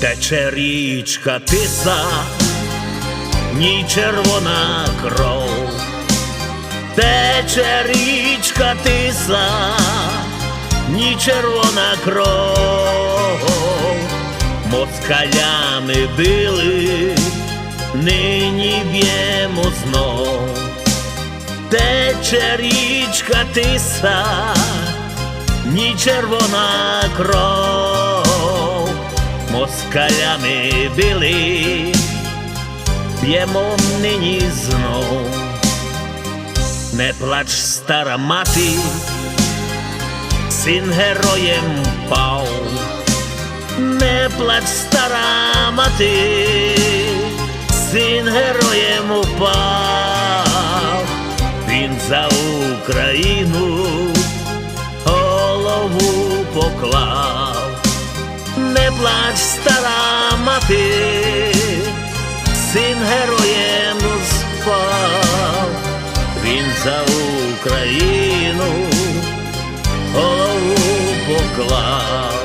Тече річка тиса, ні червона кров, тече річка тиса, ні червона кров, москалями били, нині б'ємо знов, тече річка тиса, ні червона кров, москалями били, б'ємо нині знов. Не плач, стара мати, син героєм пав, не плач, стара мати, син героєм упав, він за Україну голову поклав, плач, стара мати, син героєм спав, він за Україну голову поклав.